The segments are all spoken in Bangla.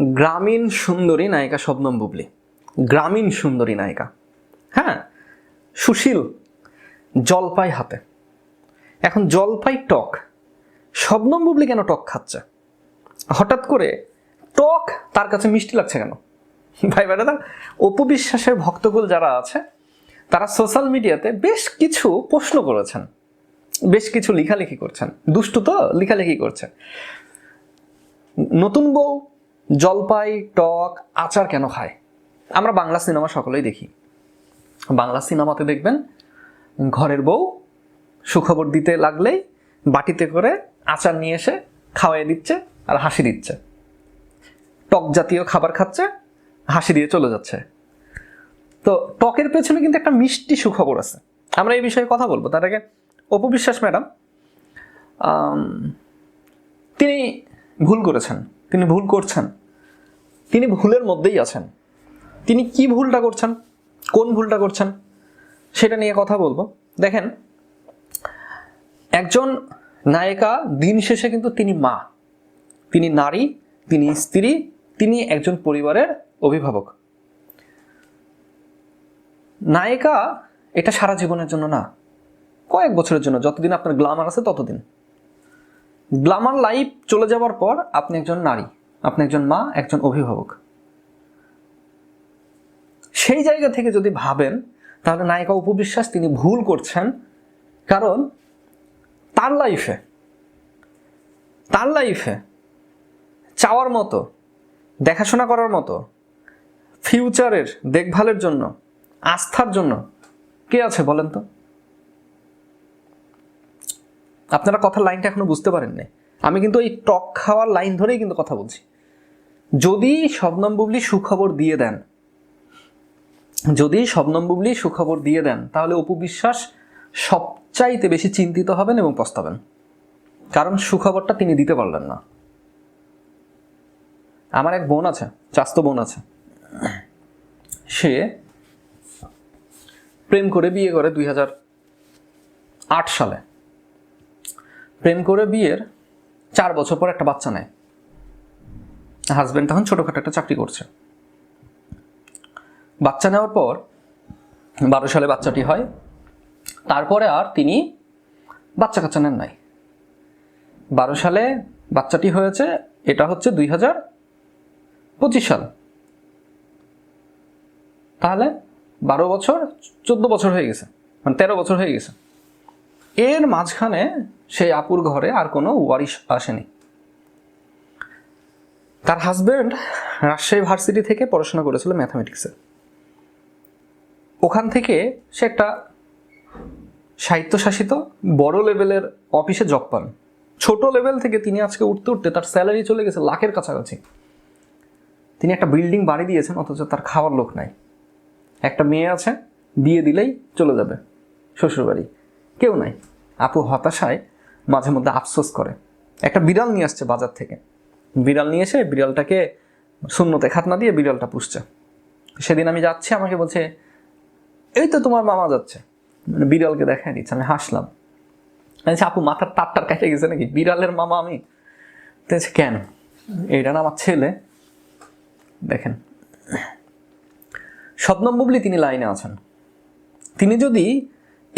গ্রামীণ সুন্দরী নায়িকা শবনম বুবলি। গ্রামীণ সুন্দরী নায়িকা। হ্যাঁ সুশীল, জলপাই হাতে। এখন জলপাই টক। শবনম বুবলি কেন টক খাচ্ছে? হঠাৎ করে টক তার কাছে মিষ্টি লাগছে কেন? ভাই বেড়াদা অপবিশ্বাসের ভক্তকুল যারা আছে, তারা সোশ্যাল মিডিয়াতে বেশ কিছু প্রশ্ন করেছেন। বেশ কিছু লেখালেখি করছেন। দুষ্টু তো লেখালেখি করছে। নতুন বউ জলপাই, টক, আচার কেন খায়? আমরা বাংলা সিনেমা সকলেই দেখি। বাংলা সিনেমাতে দেখবেন, ঘরের বউ সুখবর দিতে লাগলেই বাটিতে করে আচার নিয়ে এসে খাওয়াই দিচ্ছে আর হাসি দিচ্ছে। টক জাতীয় খাবার খাচ্ছে, হাসি দিয়ে চলে যাচ্ছে। তো টকের পেছনে কিন্তু একটা মিষ্টি সুখবর আছে। আমরা এই বিষয়ে কথা বলব। তার আগে অপবিশ্বাস ম্যাডাম তিনি ভুল করেছেন। তিনি ভুল করছেন। তিনি ভুলের মধ্যেই আছেন। তিনি কি ভুলটা করছেন? কোন ভুলটা করছেন? সেটা নিয়ে কথা বলব। দেখেন, একজন নায়িকা দিন শেষে কিন্তু তিনি মা। তিনি নারী, তিনি স্ত্রী, তিনি একজন পরিবারের অভিভাবক। নায়িকা এটা সারা জীবনের জন্য না। কয়েক বছরের জন্য, যতদিন আপনার গ্লামার আছে ততদিন। গ্লামার লাইফ চলে যাওয়ার পর আপনি একজন নারী, আপনি একজন মা, একজন অভিভাবক। সেই জায়গা থেকে যদি ভাবেন, তাহলে নায়িকা উপবিশ্বাস তিনি ভুল করছেন। কারণ তার লাইফে তার লাইফে চাওয়ার মতো, দেখাশোনা করার মতো ফিউচারের দেখভালের জন্য, আস্থার জন্য কে আছে বলেন তো? আপনারা কথার লাইনটা এখনও বুঝতে পারেননি। আমি কিন্তু এই টক খাওয়ার লাইন ধরেই কিন্তু কথা বলছি। যদি শবনম বুবলি সুখবর দিয়ে দেন, যদি শবনম বুবলি সুখবর দিয়ে দেন, তাহলে অপু বিশ্বাস সবচাইতে বেশি চিন্তিত হবেন এবং পস্তাবেন। কারণ সুখবরটা তিনি দিতে পারলেন না। আমার এক বোন আছে, চাস্ত বোন আছে। সে প্রেম করে বিয়ে করে দুই হাজার আট সালে। প্রেম করে বিয়ের চার বছর পর একটা বাচ্চা নেয়। হাজব্যান্ড তখন ছোটোখাটো একটা চাকরি করছে। বাচ্চা নেওয়ার পর বারো সালে বাচ্চাটি হয়। তারপরে আর তিনি বাচ্চা কাচ্চা নেন নাই। বারো সালে বাচ্চাটি হয়েছে, এটা হচ্ছে দুই হাজার পঁচিশ সাল। তাহলে বারো বছর, চোদ্দ বছর হয়ে গেছে। মানে তেরো বছর হয়ে গেছে। এর মাঝখানে সেই আপুর ঘরে আর কোনো ওয়ারিশ আসেনি। তার হাজব্যান্ড রাজশাহী ভার্সিটি থেকে পড়াশোনা করেছিল ম্যাথামেটিক্সে ওখান থেকে সে একটা সাহিত্যশাসিত বড় লেভেলের অফিসে জব পান। ছোট লেভেল থেকে তিনি আজকে উঠতে উঠতে তার স্যালারি চলে গেছে লাখের কাছাকাছি। তিনি একটা বিল্ডিং বাড়ি দিয়েছেন, অথচ তার খাওয়ার লোক নাই। একটা মেয়ে আছে, বিয়ে দিলেই চলে যাবে, শ্বশুরবাড়ি। কেউ নাই। আপু হতাশায় মাঝে মধ্যে আফসোস করে। একটা বিড়াল নিয়ে আসছে বাজার থেকে। বিড়াল নিয়ে এসে বিড়ালটাকে শূন্যতে খাতনা দিয়ে বিড়ালটা পুষছে। সেদিন আমি যাচ্ছি আমাকে বলছে এই তো তোমার মামা যাচ্ছে। মানে বিড়ালকে দেখাই দিচ্ছে আমি হাসলাম। বলছি, আপু মাথার তারটার কেটে গেছে নাকি? বিড়ালের মামা আমি? কেন? এটা না আমার ছেলে। দেখেন। শবনম তিনি লাইনে আছেন। তিনি যদি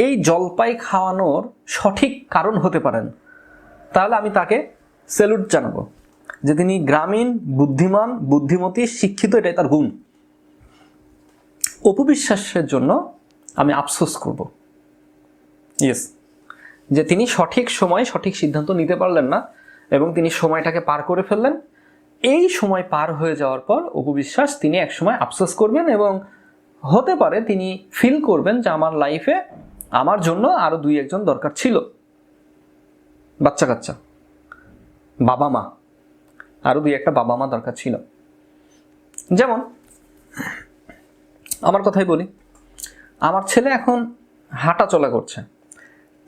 এই জলপাই খাওয়ানোর সঠিক কারণ হতে পারেন। তাহলে আমি তাকে স্যালুট জানাব যে তিনি গ্রামীণ, বুদ্ধিমান, বুদ্ধিমতী, শিক্ষিত এটাই তার গুণ। অপবিশ্বাসের জন্য আমি আফসোস করব। ইয়েস যে তিনি সঠিক সময়ে সঠিক সিদ্ধান্ত নিতে পারলেন না এবং তিনি সময়টাকে পার করে ফেললেন। এই সময় পার হয়ে যাওয়ার পর অপবিশ্বাস তিনি একসময় আফসোস করবেন এবং হতে পারে তিনি ফিল করবেন যে আমার লাইফে আমার জন্য আরও দুই একজন দরকার ছিল। বাচ্চা কাচ্চা বাবা মা আরও দুই একটা বাবা মা দরকার ছিল। যেমন, আমার কথাই বলি। আমার ছেলে এখন হাঁটা চলা করছে।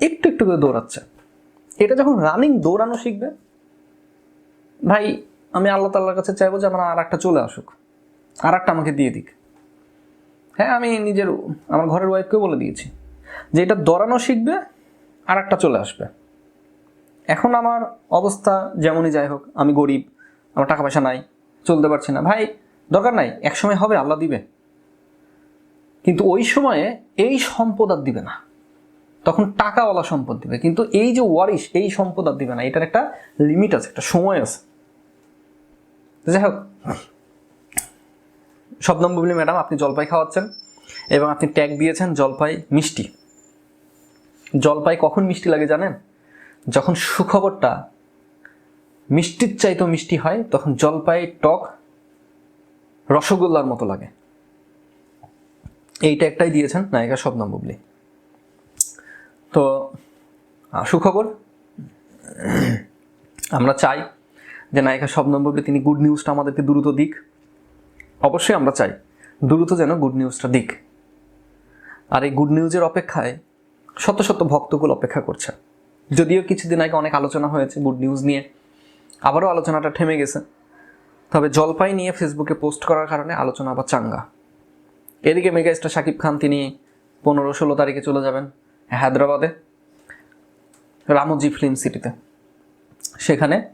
একটু একটু করে দৌড়াচ্ছে। এটা যখন রানিং দৌড়ানো শিখবে, ভাই, আমি আল্লাহ তাল্লার কাছে চাইব যে আমার আর একটা চলে আসুক। আর একটা আমাকে দিয়ে দিক। হ্যাঁ আমি নিজের, আমার ঘরের ওয়াইফকেও বলে দিয়েছি। যে এটা দৌড়ানো শিখবে আর একটা চলে আসবে। এখন আমার অবস্থা যেমনই যাই হোক, আমি গরিব, আমার টাকা পয়সা নাই, চলতে পারছি না। ভাই, দরকার নাই, এক সময় হবে, আল্লাহ দিবে। কিন্তু ওই সময়ে এই সম্পদ আর দিবে না। তখন টাকাওয়ালা সম্পদ দিবে। কিন্তু এই যে ওয়ারিশ, এই সম্পদ আর দিবে না। এটার একটা লিমিট আছে, একটা সময় আছে। যাই হোক, শবনম ম্যাডাম, আপনি জলপাই খাওয়াচ্ছেন এবং আপনি ট্যাগ দিয়েছেন জলপাই মিষ্টি। জলপাই কখন মিষ্টি লাগে জানেন? যখন সুখবরটা মিষ্টির চাইতেও মিষ্টি হয়, তখন জলপাই, টক, রসগোল্লার মতো লাগে। এইটা একটাই দিয়েছেন নায়িকা শবনম বুবলি। তো সুখবর? আমরা চাই যে নায়িকা শবনম বুবলি, তিনি গুড নিউজটা আমাদেরকে দ্রুত দিক। অবশ্যই আমরা চাই, দ্রুত যেন গুড নিউজটা দিক। আর এই গুড নিউজের অপেক্ষায় শত শত ভক্তকুল অপেক্ষা করছে। যদিও কিছুদিন আগে অনেক আলোচনা হয়েছে গুড নিউজ নিয়ে। আবারও আলোচনাটা থেমে গেছে। তবে জলপাই নিয়ে ফেসবুকে পোস্ট করার কারণে আলোচনা আবার চাঙ্গা। এদিকে মেগাস্টার শাকিব খান, তিনি পনেরো ষোলো তারিখে চলে যাবেন হায়দ্রাবাদে, রামজি ফিল্ম সিটিতে সেখানে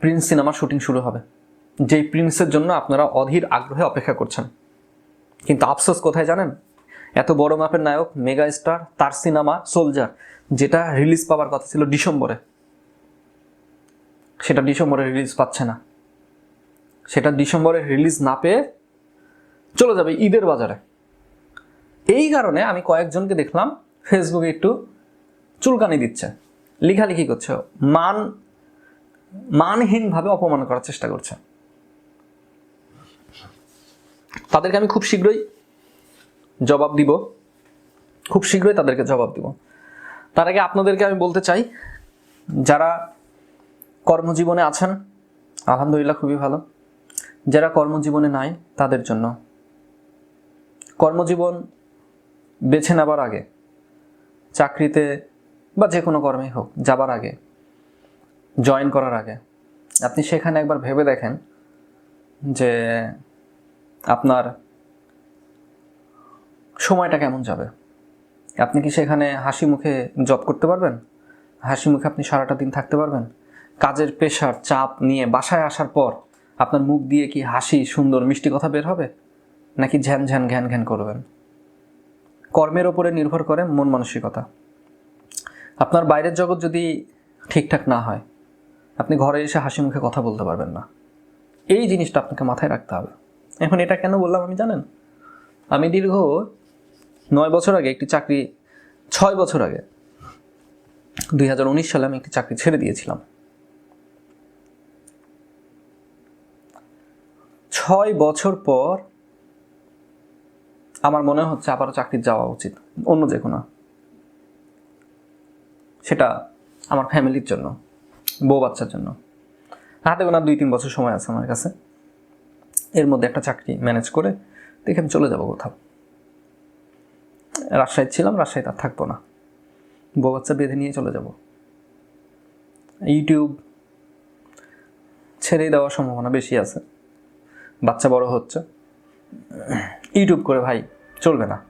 প্রিন্স সিনেমার শুটিং শুরু হবে। যেই প্রিন্সের জন্য আপনারা অধীর আগ্রহে অপেক্ষা করছেন। কিন্তু আফসোস কোথায় জানেন? এত বড় মাপের নায়ক মেগা স্টার তার সিনেমা, সোলজার, যেটা রিলিজ পাওয়ার কথা ছিল ডিসেম্বরে। সেটা ডিসেম্বরে রিলিজ পাচ্ছে না। সেটা ডিসেম্বরে রিলিজ না পেয়ে চলে যাবে ঈদের বাজারে। এই কারণে আমি কয়েকজনকে দেখলাম ফেসবুকে একটু চুলকানি দিচ্ছে। লিখালিখি করছে। মান, মানহীনভাবে অপমান করার চেষ্টা করছে। তাদেরকে আমি খুব শীঘ্রই জবাব দিব। খুব শীঘ্রই তাদেরকে জবাব দিব। তার আগে আপনাদেরকে আমি বলতে চাই, যারা কর্মজীবনে আছেন, আলহামদুলিল্লাহ খুবই ভালো। যারা কর্মজীবনে নাই, তাদের জন্য। কর্মজীবন বেছে নেবার আগে, চাকরিতে বা যে কোনো কর্মেই হোক যাবার আগে, জয়েন করার আগে, আপনি সেখানে একবার ভেবে দেখেন যে আপনার সময়টা কেমন যাবে? আপনি কি সেখানে হাসি মুখে জব করতে পারবেন? হাসি মুখে আপনি সারাটা দিন থাকতে পারবেন? কাজের প্রেশার চাপ নিয়ে বাসায় আসার পর আপনার মুখ দিয়ে কি হাসি, সুন্দর, মিষ্টি কথা বের হবে? নাকি ঝ্যান ঝ্যান, ঘ্যান ঘ্যান করবেন? কর্মের ওপরে নির্ভর করে মন মানসিকতা। আপনার বাইরের জগৎ যদি ঠিকঠাক না হয়, আপনি ঘরে এসে হাসি মুখে কথা বলতে পারবেন না। এই জিনিসটা আপনাকে মাথায় রাখতে হবে। এখন এটা কেন বললাম আমি জানেন? আমি দীর্ঘ নয় বছর আগে একটি চাকরি, ছয় বছর আগে, দুই হাজার উনিশ সালে আমি একটি চাকরি ছেড়ে দিয়েছিলাম। ছয় বছর পর আমার মনে হচ্ছে আবারও চাকরি যাওয়া উচিত, অন্য যে কোনো। সেটা আমার ফ্যামিলির জন্য, বউ বাচ্চার জন্য। হাতে গোনা দুই তিন বছর সময় আছে আমার কাছে। এর মধ্যে একটা চাকরি ম্যানেজ করে দেখে আমি চলে যাব কোথাও। রাজশাহী ছিলাম, রাজশাহীতে আর থাকব না। বউ বাচ্চা বেঁধে নিয়ে চলে যাব। ইউটিউব ছেড়ে দেওয়ার সম্ভাবনা বেশি আছে। বাচ্চা বড় হচ্ছে। ইউটিউব করে ভাই চলবে না।